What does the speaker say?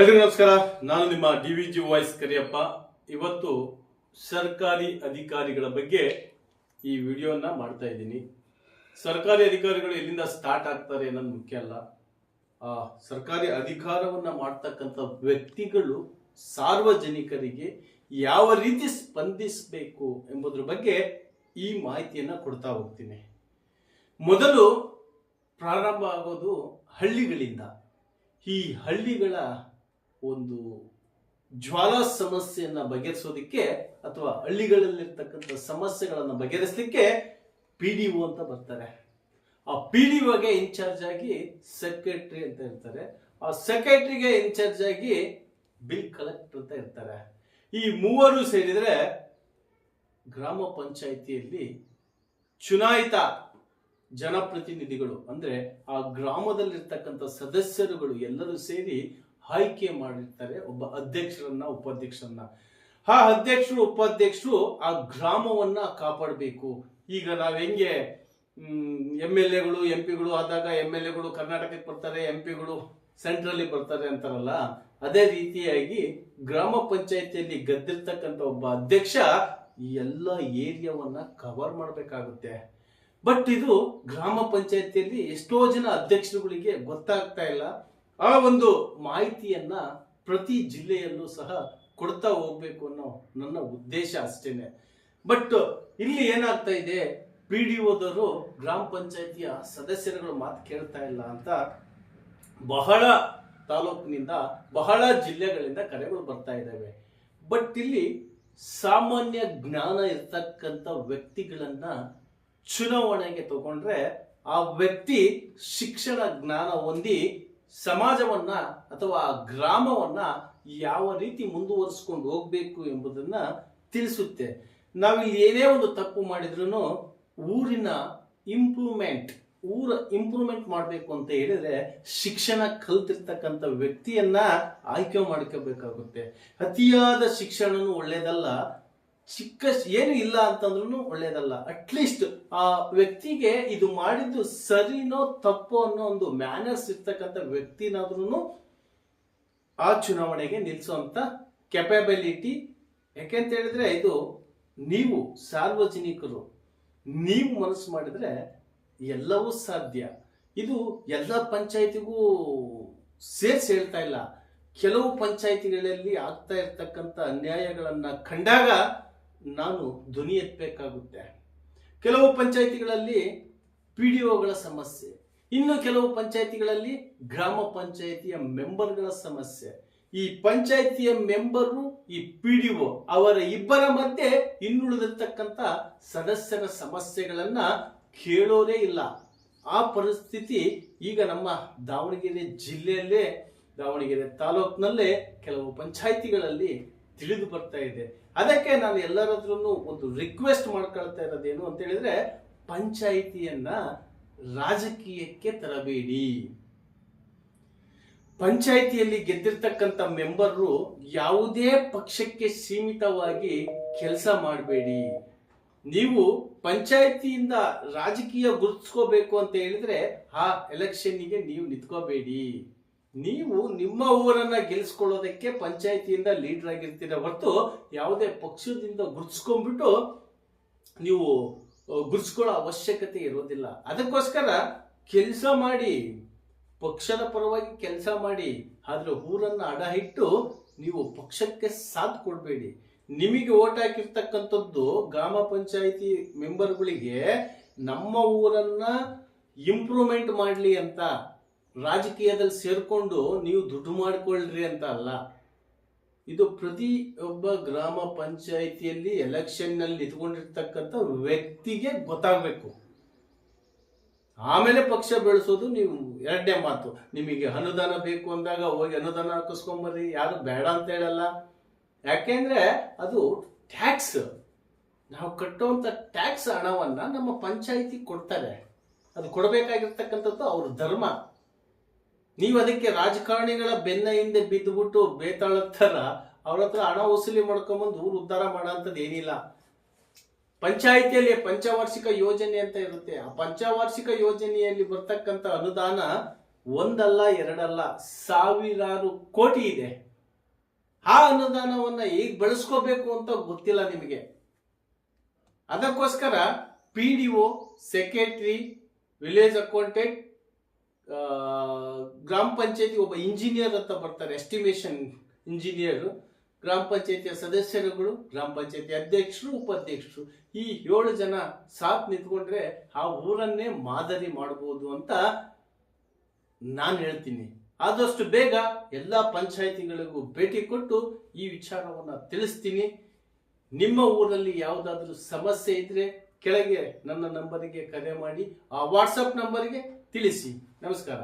ಎಲ್ರಿಗೂ ನಮಸ್ಕಾರ. ನಾನು ನಿಮ್ಮ D V G voice Kariyappa. ಇವತ್ತು ಸರ್ಕಾರಿ ಅಧಿಕಾರಿಗಳ ಬಗ್ಗೆ ಈ ವಿಡಿಯೋನ ಮಾಡ್ತಾ ಇದ್ದೀನಿ. ಸರ್ಕಾರಿ ಅಧಿಕಾರಿಗಳು ಎಲ್ಲಿಂದ ಸ್ಟಾರ್ಟ್ ಆಗ್ತಾರೆ ಅನ್ನೋದು ಮುಖ್ಯ ಅಲ್ಲ. ಆ, ಸರ್ಕಾರಿ ಅಧಿಕಾರವನ್ನ ಮಾಡ್ತಕ್ಕಂಥ ವ್ಯಕ್ತಿಗಳು ಸಾರ್ವಜನಿಕರಿಗೆ ಯಾವ ರೀತಿ ಸ್ಪಂದಿಸಬೇಕು ಎಂಬುದ್ರ ಬಗ್ಗೆ ಈ ಮಾಹಿತಿಯನ್ನ ಕೊಡ್ತಾ ಹೋಗ್ತೀನಿ. ಮೊದಲು ಪ್ರಾರಂಭ ಆಗೋದು ಹಳ್ಳಿಗಳಿಂದ. ಈ ಹಳ್ಳಿಗಳ ಒಂದು ಜ್ವಾಲಾ ಸಮಸ್ಯೆಯನ್ನ ಬಗೆಹರಿಸೋದಿಕ್ಕೆ ಅಥವಾ ಹಳ್ಳಿಗಳಲ್ಲಿರ್ತಕ್ಕಂಥ ಸಮಸ್ಯೆಗಳನ್ನು ಬಗೆಹರಿಸಲಿಕ್ಕೆ ಪಿ ಡಿ ಒ ಅಂತ ಬರ್ತಾರೆ. ಆ ಪಿ ಡಿ ಒಗೆ ಇನ್ಚಾರ್ಜ್ ಆಗಿ ಸೆಕ್ರೆಟ್ರಿ ಅಂತ ಇರ್ತಾರೆ. ಆ ಸೆಕ್ರೆಟ್ರಿಗೆ ಇನ್ಚಾರ್ಜ್ ಆಗಿ ಬಿಲ್ ಕಲೆಕ್ಟರ್ ಅಂತ ಇರ್ತಾರೆ. ಈ ಮೂವರು ಸೇರಿದರೆ ಗ್ರಾಮ ಪಂಚಾಯಿತಿಯಲ್ಲಿ ಚುನಾಯಿತ ಜನಪ್ರತಿನಿಧಿಗಳು ಅಂದ್ರೆ ಆ ಗ್ರಾಮದಲ್ಲಿರ್ತಕ್ಕಂಥ ಸದಸ್ಯರುಗಳು ಎಲ್ಲರೂ ಸೇರಿ ಆಯ್ಕೆ ಮಾಡಿರ್ತಾರೆ ಒಬ್ಬ ಅಧ್ಯಕ್ಷರನ್ನ, ಉಪಾಧ್ಯಕ್ಷರನ್ನ. ಆ ಅಧ್ಯಕ್ಷರು, ಉಪಾಧ್ಯಕ್ಷರು ಆ ಗ್ರಾಮವನ್ನ ಕಾಪಾಡಬೇಕು. ಈಗ ನಾವ್ ಹೆಂಗೆ ಎಂ ಎಲ್ ಎಗಳು, ಎಂ ಪಿಗಳು ಆದಾಗ ಎಂ ಎಲ್ ಎಗಳು ಕರ್ನಾಟಕಕ್ಕೆ ಬರ್ತಾರೆ, ಎಂ ಪಿಗಳು ಸೆಂಟ್ರಲ್ಲಿ ಬರ್ತಾರೆ ಅಂತಾರಲ್ಲ, ಅದೇ ರೀತಿಯಾಗಿ ಗ್ರಾಮ ಪಂಚಾಯತಿಯಲ್ಲಿ ಗದ್ದಿರ್ತಕ್ಕಂಥ ಒಬ್ಬ ಅಧ್ಯಕ್ಷ ಈ ಎಲ್ಲ ಏರಿಯಾವನ್ನ ಕವರ್ ಮಾಡಬೇಕಾಗುತ್ತೆ. ಬಟ್ ಇದು ಗ್ರಾಮ ಪಂಚಾಯತಿಯಲ್ಲಿ ಎಷ್ಟೋ ಜನ ಅಧ್ಯಕ್ಷರುಗಳಿಗೆ ಗೊತ್ತಾಗ್ತಾ ಇಲ್ಲ. ಆ ಒಂದು ಮಾಹಿತಿಯನ್ನ ಪ್ರತಿ ಜಿಲ್ಲೆಯಲ್ಲೂ ಸಹ ಕೊಡ್ತಾ ಹೋಗ್ಬೇಕು ಅನ್ನೋ ನನ್ನ ಉದ್ದೇಶ ಅಷ್ಟೇನೆ. ಬಟ್ ಇಲ್ಲಿ ಏನಾಗ್ತಾ ಇದೆ? ಪಿ ಡಿ ಓದವರು ಗ್ರಾಮ ಪಂಚಾಯತಿಯ ಸದಸ್ಯರುಗಳು ಮಾತು ಕೇಳ್ತಾ ಇಲ್ಲ ಅಂತ ಬಹಳ ತಾಲೂಕಿನಿಂದ, ಬಹಳ ಜಿಲ್ಲೆಗಳಿಂದ ಕರೆಗಳು ಬರ್ತಾ ಇದ್ದಾವೆ. ಬಟ್ ಇಲ್ಲಿ ಸಾಮಾನ್ಯ ಜ್ಞಾನ ಇರ್ತಕ್ಕಂಥ ವ್ಯಕ್ತಿಗಳನ್ನ ಚುನಾವಣೆಗೆ ತಗೊಂಡ್ರೆ ಆ ವ್ಯಕ್ತಿ ಶಿಕ್ಷಣ ಜ್ಞಾನ ಹೊಂದಿ ಸಮಾಜವನ್ನ ಅಥವಾ ಗ್ರಾಮವನ್ನ ಯಾವ ರೀತಿ ಮುಂದುವರಿಸ್ಕೊಂಡು ಹೋಗ್ಬೇಕು ಎಂಬುದನ್ನ ತಿಳಿಸುತ್ತೆ. ನಾವಿಲ್ಲಿ ಏನೇ ಒಂದು ತಪ್ಪು ಮಾಡಿದ್ರು ಊರಿನ ಇಂಪ್ರೂವ್ಮೆಂಟ್ ಊರ ಇಂಪ್ರೂವ್ಮೆಂಟ್ ಮಾಡಬೇಕು ಅಂತ ಹೇಳಿದ್ರೆ ಶಿಕ್ಷಣ ಕಲ್ತಿರ್ತಕ್ಕಂಥ ವ್ಯಕ್ತಿಯನ್ನ ಆಯ್ಕೆ ಮಾಡ್ಕೋಬೇಕಾಗುತ್ತೆ. ಅತಿಯಾದ ಶಿಕ್ಷಣನು ಒಳ್ಳೇದಲ್ಲ ಚಿಕ್ಕ ಏನು ಇಲ್ಲ ಅಂತಂದ್ರೂ ಒಳ್ಳೇದಲ್ಲ. ಅಟ್ಲೀಸ್ಟ್ ಆ ವ್ಯಕ್ತಿಗೆ ಇದು ಮಾಡಿದ್ದು ಸರಿನೋ ತಪ್ಪೋ ಅನ್ನೋ ಒಂದು ಮ್ಯಾನರ್ಸ್ ಇರ್ತಕ್ಕಂಥ ವ್ಯಕ್ತಿನಾದ್ರೂ ಆ ಚುನಾವಣೆಗೆ ನಿಲ್ಲಿಸುವಂತ ಕೆಪಬಿಲಿಟಿ ಯಾಕೆಂತ ಹೇಳಿದ್ರೆ ಇದು ನೀವು ಸಾರ್ವಜನಿಕರು, ನೀವು ಮನಸ್ಸು ಮಾಡಿದ್ರೆ ಎಲ್ಲವೂ ಸಾಧ್ಯ. ಇದು ಎಲ್ಲ ಪಂಚಾಯತಿಗೂ ಸೇರ್ಸಿ ಹೇಳ್ತಾ ಇಲ್ಲ. ಕೆಲವು ಪಂಚಾಯತಿಗಳಲ್ಲಿ ಆಗ್ತಾ ಇರ್ತಕ್ಕಂಥ ಅನ್ಯಾಯಗಳನ್ನ ಕಂಡಾಗ ನಾನು ಧ್ವನಿ ಎತ್ತಬೇಕಾಗುತ್ತೆ. ಕೆಲವು ಪಂಚಾಯಿತಿಗಳಲ್ಲಿ ಪಿ ಡಿ ಒಗಳ ಸಮಸ್ಯೆ. ಇನ್ನು ಕೆಲವು ಪಂಚಾಯಿತಿಗಳಲ್ಲಿ ಗ್ರಾಮ ಪಂಚಾಯಿತಿಯ ಮೆಂಬರ್ಗಳ ಸಮಸ್ಯೆ. ಈ ಪಂಚಾಯಿತಿಯ ಮೆಂಬರು, ಈ ಪಿ ಡಿ ಒ ಅವರ ಇಬ್ಬರ ಮಧ್ಯೆ ಇನ್ನುಳಿದಿರ್ತಕ್ಕಂಥ ಸದಸ್ಯರ ಸಮಸ್ಯೆಗಳನ್ನ ಕೇಳೋರೇ ಇಲ್ಲ. ಆ ಪರಿಸ್ಥಿತಿ ಈಗ ನಮ್ಮ ದಾವಣಗೆರೆ ಜಿಲ್ಲೆಯಲ್ಲೇ, ದಾವಣಗೆರೆ ತಾಲೂಕಿನಲ್ಲೇ ಕೆಲವು ಪಂಚಾಯಿತಿಗಳಲ್ಲಿ ತಿಳಿದು ಬರ್ತಾ ಇದೆ. ಅದಕ್ಕೆ ನಾನು ಎಲ್ಲರ ಹತ್ರನು ಒಂದು ರಿಕ್ವೆಸ್ಟ್ ಮಾಡ್ಕೊಳ್ತಾ ಇರೋದೇನು ಅಂತ ಹೇಳಿದ್ರೆ, ಪಂಚಾಯಿತಿಯನ್ನ ರಾಜಕೀಯಕ್ಕೆ ತರಬೇಡಿ. ಪಂಚಾಯಿತಿಯಲ್ಲಿ ಗೆದ್ದಿರ್ತಕ್ಕಂಥ ಮೆಂಬರ್ರು ಯಾವುದೇ ಪಕ್ಷಕ್ಕೆ ಸೀಮಿತವಾಗಿ ಕೆಲಸ ಮಾಡಬೇಡಿ. ನೀವು ಪಂಚಾಯಿತಿಯಿಂದ ರಾಜಕೀಯ ಗುರುತಿಸ್ಕೋಬೇಕು ಅಂತ ಹೇಳಿದ್ರೆ, ಆ ಎಲೆಕ್ಷನ್ನಿಗೆ ನೀವು ನಿಂತ್ಕೋಬೇಡಿ. ನೀವು ನಿಮ್ಮ ಊರನ್ನ ಗೆಲ್ಸ್ಕೊಳ್ಳೋದಕ್ಕೆ ಪಂಚಾಯತಿಯಿಂದ ಲೀಡರ್ ಆಗಿರ್ತೀರ ಹೊರತು ಯಾವುದೇ ಪಕ್ಷದಿಂದ ಗುರ್ಸ್ಕೊಂಡ್ಬಿಟ್ಟು ನೀವು ಗುರ್ಸ್ಕೊಳ್ಳೋ ಅವಶ್ಯಕತೆ ಇರೋದಿಲ್ಲ. ಅದಕ್ಕೋಸ್ಕರ ಕೆಲಸ ಮಾಡಿ, ಪಕ್ಷದ ಪರವಾಗಿ ಕೆಲಸ ಮಾಡಿ, ಆದ್ರೆ ಊರನ್ನ ಅಡ ಇಟ್ಟು ನೀವು ಪಕ್ಷಕ್ಕೆ ಸಾಥ್ ಕೊಡಬೇಡಿ. ನಿಮಗೆ ಓಟ್ ಹಾಕಿರ್ತಕ್ಕಂಥದ್ದು ಗ್ರಾಮ ಪಂಚಾಯಿತಿ ಮೆಂಬರ್ಗಳಿಗೆ ನಮ್ಮ ಊರನ್ನ ಇಂಪ್ರೂವ್ಮೆಂಟ್ ಮಾಡಲಿ ಅಂತ ರಾಜಕೀಯದಲ್ಲಿ ಸೇರಿಕೊಂಡು ನೀವು ದುಡ್ಡು ಮಾಡಿಕೊಳ್ಳ್ರಿ ಅಂತ ಅಲ್ಲ. ಇದು ಪ್ರತಿ ಒಬ್ಬ ಗ್ರಾಮ ಪಂಚಾಯಿತಿಯಲ್ಲಿ ಎಲೆಕ್ಷನ್ನಲ್ಲಿ ನಿಂತ್ಕೊಂಡಿರ್ತಕ್ಕಂಥ ವ್ಯಕ್ತಿಗೆ ಗೊತ್ತಾಗಬೇಕು. ಆಮೇಲೆ ಪಕ್ಷ ಬೆಳೆಸೋದು ನೀವು ಎರಡನೇ ಮಾತು. ನಿಮಗೆ ಅನುದಾನ ಬೇಕು ಅಂದಾಗ ಹೋಗಿ ಅನುದಾನ ಹಾಕಿಸ್ಕೊಂಬರ್ರಿ, ಯಾರು ಬೇಡ ಅಂತ ಹೇಳಲ್ಲ. ಯಾಕೆಂದ್ರೆ ಅದು ಟ್ಯಾಕ್ಸ್ ನಾವು ಕಟ್ಟುವಂಥ ಟ್ಯಾಕ್ಸ್ ಹಣವನ್ನ ನಮ್ಮ ಪಂಚಾಯಿತಿ ಕೊಡ್ತಾರೆ. ಅದು ಕೊಡಬೇಕಾಗಿರ್ತಕ್ಕಂಥದ್ದು ಅವ್ರ ಧರ್ಮ. ನೀವು ಅದಕ್ಕೆ ರಾಜಕಾರಣಿಗಳ ಬೆನ್ನ ಹಿಂದೆ ಬಿದ್ದುಬಿಟ್ಟು ಬೇತಾಳತ್ತರ ಅವ್ರ ಹತ್ರ ಹಣ ವಸೂಲಿ ಮಾಡ್ಕೊಂಬಂದು ಊರು ಉದ್ಧಾರ ಮಾಡೋಂಥದ್ದು ಏನಿಲ್ಲ. ಪಂಚಾಯಿತಿಯಲ್ಲಿ ಪಂಚವಾರ್ಷಿಕ ಯೋಜನೆ ಅಂತ ಇರುತ್ತೆ. ಆ ಪಂಚವಾರ್ಷಿಕ ಯೋಜನೆಯಲ್ಲಿ ಬರ್ತಕ್ಕಂಥ ಅನುದಾನ ಒಂದಲ್ಲ, ಎರಡಲ್ಲ, ಸಾವಿರಾರು ಕೋಟಿ ಇದೆ. ಆ ಅನುದಾನವನ್ನ ಹೇಗೆ ಬಳಸ್ಕೋಬೇಕು ಅಂತ ಗೊತ್ತಿಲ್ಲ ನಿಮಗೆ. ಅದಕ್ಕೋಸ್ಕರ P D O secretary village accountant ಗ್ರಾಮ ಪಂಚಾಯತಿ ಒಬ್ಬ ಇಂಜಿನಿಯರ್ ಅಂತ ಬರ್ತಾರೆ ಎಸ್ಟಿಮೇಷನ್ ಇಂಜಿನಿಯರ್ ಗ್ರಾಮ ಪಂಚಾಯತಿಯ ಸದಸ್ಯರುಗಳು, ಗ್ರಾಮ ಪಂಚಾಯತಿ ಅಧ್ಯಕ್ಷರು, ಉಪಾಧ್ಯಕ್ಷರು. ಈ ಏಳು ಜನ ಸಾಥ್ ನಿಂತ್ಕೊಂಡ್ರೆ ಆ ಊರನ್ನೇ ಮಾದರಿ ಮಾಡಬಹುದು ಅಂತ ನಾನು ಹೇಳ್ತೀನಿ. ಆದಷ್ಟು ಬೇಗ ಎಲ್ಲ ಪಂಚಾಯತಿಗಳಿಗೂ ಭೇಟಿ ಕೊಟ್ಟು ಈ ವಿಚಾರವನ್ನು ತಿಳಿಸ್ತೀನಿ. ನಿಮ್ಮ ಊರಲ್ಲಿ ಯಾವುದಾದ್ರೂ ಸಮಸ್ಯೆ ಇದ್ರೆ ಕೆಳಗೆ ನನ್ನ ನಂಬರಿಗೆ ಕರೆ ಮಾಡಿ, ಆ ವಾಟ್ಸಪ್ ನಂಬರಿಗೆ ತಿಳಿಸಿ. ನಮಸ್ಕಾರ.